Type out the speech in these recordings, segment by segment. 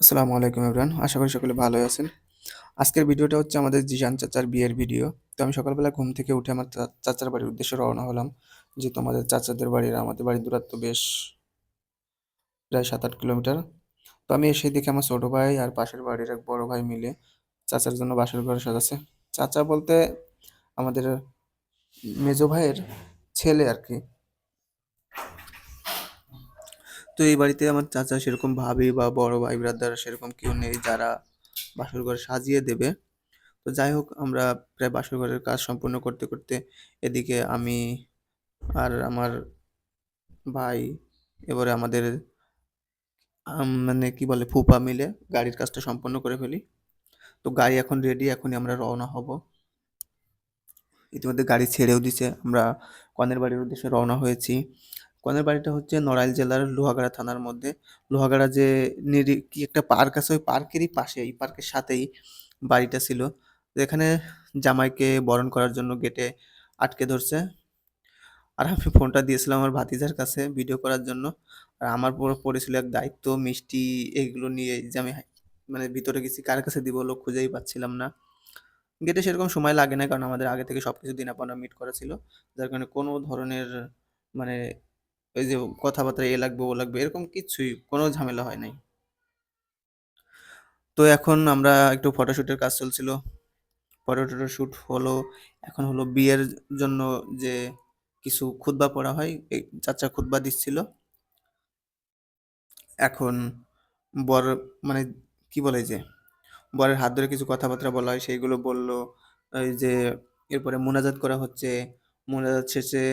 আসসালামু আলাইকুম এভরান আশা করি সকলে ভালোই আছেন। আজকের ভিডিওটা হচ্ছে আমাদের জিশান চাচার বিয়ের ভিডিও। তো আমি সকালবেলা ঘুম থেকে উঠে আমার চাচার বাড়ির উদ্দেশ্যে রওনা হলাম যে তোমাদের চাচাদের বাড়ির, আমাদের বাড়ির দূরত্ব বেশ প্রায় সাত আট কিলোমিটার। তো আমি এসে দেখি আমার ছোট ভাই আর পাশের বাড়ির এক বড় ভাই মিলে চাচার জন্য বাসর ঘর সাজাচ্ছে। চাচা বলতে আমাদের মেজো ভাইয়ের ছেলে আর কি। তো এই বাড়িতে আমার চাচা সেরকম ভাবি বা বড় ভাই ব্রাদার সেরকম কেউ নেই যারা বাসর ঘর সাজিয়ে দেবে। তো যাই হোক, আমরা প্রায় বাসর ঘরের কাজ সম্পূর্ণ করতে করতে এদিকে আমি আর আমার ভাই, এবারে আমাদের মানে কি বলে ফুপা মিলে গাড়ির কাজটা সম্পন্ন করে ফেলি। তো গাড়ি এখন রেডি এখনই আমরা রওনা হব। ইতিমধ্যে গাড়ি ছেড়েও দিছে, আমরা কনের বাড়ির উদ্দেশ্যে রওনা হয়েছি। কনের বাড়িটা হচ্ছে নড়াইল জেলার লোহাগাড়া থানার মধ্যে। লোহাগাড়া যে নিরি কি একটা পার্ক আছে, ওই পার্কেরই পাশে, এই পার্কের সাথেই বাড়িটা ছিল। এখানে জামাইকে বরণ করার জন্য গেটে আটকে ধরছে। আর আমি ফোনটা দিয়েছিলাম আমার ভাতিজার কাছে ভিডিও করার জন্য। আর আমার পড়েছিল এক দায়িত্ব, মিষ্টি এইগুলো নিয়ে যে আমি মানে ভিতরে গেছি, কার কাছে দিব লোক খুঁজেই পাচ্ছিলাম না। গেটে সেরকম সময় লাগে না, কারণ আমাদের আগে থেকে সব কিছু দিনাপনা মিট করা ছিল। যার কারণে কোনো ধরনের মানে ওই যে কথাবার্তা এ লাগবে, ও লাগবে, এরকম কিছুই কোনো ঝামেলা হয় নাই। তো এখন আমরা একটু ফটোশ্যুটের কাজ চলছিল। ফটো শ্যুট হলো, এখন হলো বিয়ের জন্য যে কিছু খুতবা পড়া হয়, এই চাচা খুতবা দিচ্ছিল। এখন বর মানে কি বলে যে, বরের হাত ধরে কিছু কথাবার্তা বলা হয়, সেইগুলো বলল যে এরপরে মোনাজাত করা হচ্ছে, মোনাজাত শেষে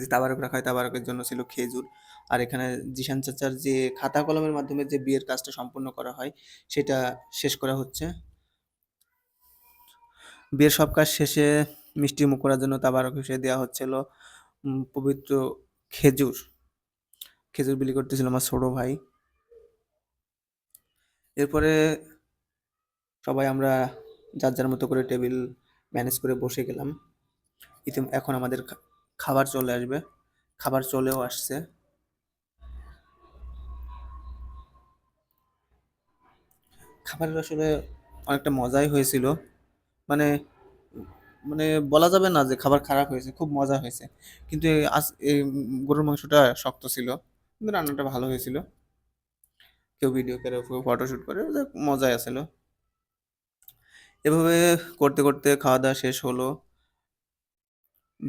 যে তাবারক রাখা হয় তাবারকের জন্য ছিল খেজুর। আর এখানে জিশান চাচার যে খাতা কলমের মাধ্যমে যে বিয়ের কাজটা সম্পূর্ণ করা হয়, সেটা শেষ করা হচ্ছে। বিয়ের সব কাজ শেষে মিষ্টি মুখ করার জন্য তাবারক হিসেবে দেওয়া হচ্ছিল পবিত্র খেজুর। খেজুর বিলি করতেছিল আমার ছোট ভাই। এরপরে সবাই আমরা যার যার মতো করে টেবিল ম্যানেজ করে বসে গেলাম। ইতিম এখন আমাদের খাবার চলে আসবে। খাবার চলেও আসছে। খাবারের আসলে অনেকটা মজাই হয়েছিল। মানে মানে বলা যাবে না যে খাবার খারাপ হয়েছে, খুব মজা হয়েছে। কিন্তু আজ, এই গরুর মাংসটা শক্ত ছিল। কিন্তু রান্নাটা ভালো হয়েছিল। কেউ ভিডিও করে ফটোশ্যুট করে মজাই আসলো এভাবে করতে করতে খাওয়া দাওয়া শেষ হলো।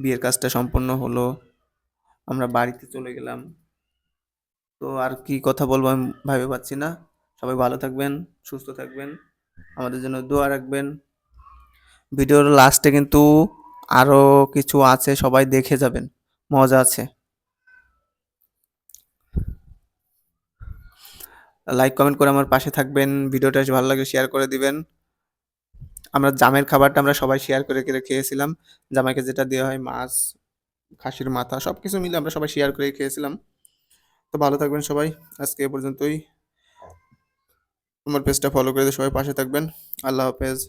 বিয়ের কাজটা সম্পন্ন হলো। আমরা বাড়িতে চলে গেলাম। তো আর কি কথা বলব আমি ভাবে পাচ্ছি না। সবাই ভালো থাকবেন, সুস্থ থাকবেন, আমাদের জন্য দোয়া রাখবেন। ভিডিওর লাস্টে কিন্তু আরও কিছু আছে, সবাই দেখে যাবেন। মজা আছে। লাইক কমেন্ট করে আমার পাশে থাকবেন। ভিডিওটা ভালো লাগলে শেয়ার করে দিবেন। আমরা জামের খাবারটা আমরা সবাই শেয়ার করে করে খেয়েছিলাম। জামাইকে যেটা দেওয়া হয়, মাছ, খাসির মাথা সব কিছু মিলে আমরা সবাই শেয়ার করে খেয়েছিলাম। তো ভালো থাকবেন সবাই। আজকে এ পর্যন্তই। আমার পেজটা ফলো করে সবাই পাশে থাকবেন। আল্লাহ হাফেজ।